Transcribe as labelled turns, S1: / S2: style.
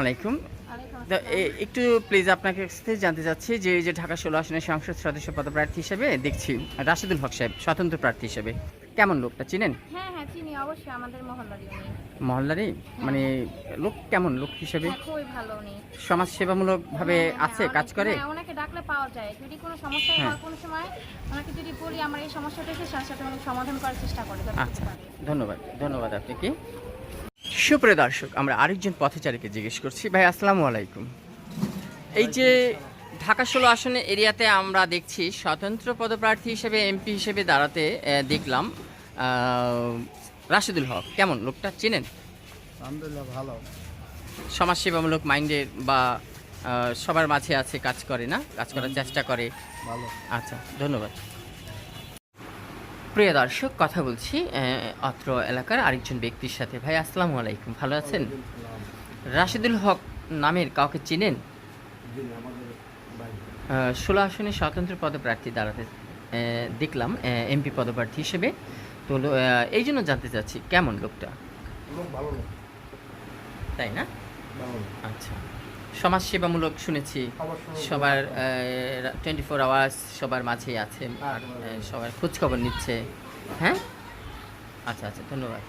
S1: আলাইকুম। একটু প্লিজ আপনাকে কাছ জানতে চাচ্ছি যে এই যে ঢাকা ষোলো আসনের সংসদ সদস্য পদপ্রার্থী হিসেবে দেখছি রাশিদুল হক সাহেব স্বতন্ত্র প্রার্থী হিসেবে। কেমন লোকটা চিনেন?
S2: হ্যাঁ হ্যাঁ চিনি অবশ্যই আমাদের মহল্লারই
S1: মহল্লারই? মানে লোক কেমন লোক হিসেবে?
S2: হ্যাঁ খুবই ভালো উনি।
S1: সমাজ সেবামূলক ভাবে
S2: হ্যাঁ, হ্যাঁ,
S1: আছে কাজ করে?
S2: হ্যাঁ ওনাকে ডাকলে পাওয়া যায়। যদি কোনো সমস্যা
S1: হ্যাঁ।
S2: হয়। কোনো সময় ওনাকে যদি বলি আমার এই সমস্যাটা এসে সাথে সাথে সমাধান করার চেষ্টা করে
S1: আচ্ছা। ধন্যবাদ ধন্যবাদ আপনাকে। সুপ্রিয় দর্শক আমরা আরেকজন পথচারীকে জিজ্ঞেস করছি। ভাই আসসালামু আলাইকুম। এই যে ঢাকা ষোলো আসনে এরিয়াতে আমরা দেখছি স্বতন্ত্র পদপ্রার্থী হিসেবে এমপি হিসেবে দাঁড়াতে দেখলাম রাশিদুল হক। কেমন লোকটা চেনেন?
S3: আলহামদুলিল্লাহ ভালো।
S1: সমাজসেবামূলক মাইন্ডের বা সবার মাঝে আছে কাজ করে না? কাজ করার চেষ্টা করে।
S3: ভালো।
S1: আচ্ছা ধন্যবাদ। প্রিয় দর্শক কথা বলছি অত্র এলাকার আরেকজন ব্যক্তির সাথে। ভাই আসসালামু আলাইকুম ভালো আছেন? রাশিদুল হক নামের কাউকে চিনেন? ষোলো আসনে স্বতন্ত্র পদপ্রার্থী দাঁড়াতে দেখলাম এমপি পদপ্রার্থী হিসেবে। তো এই জন্য জানতে চাচ্ছি কেমন লোকটা? তাই না? আচ্ছা। সমাজসেবামূলক শুনেছি। সবার টোয়েন্টি ফোর আওয়ার্স সবার মাঝেই আছে। আর সবার খোঁজখবর নিচ্ছে। হ্যাঁ? আচ্ছা আচ্ছা ধন্যবাদ।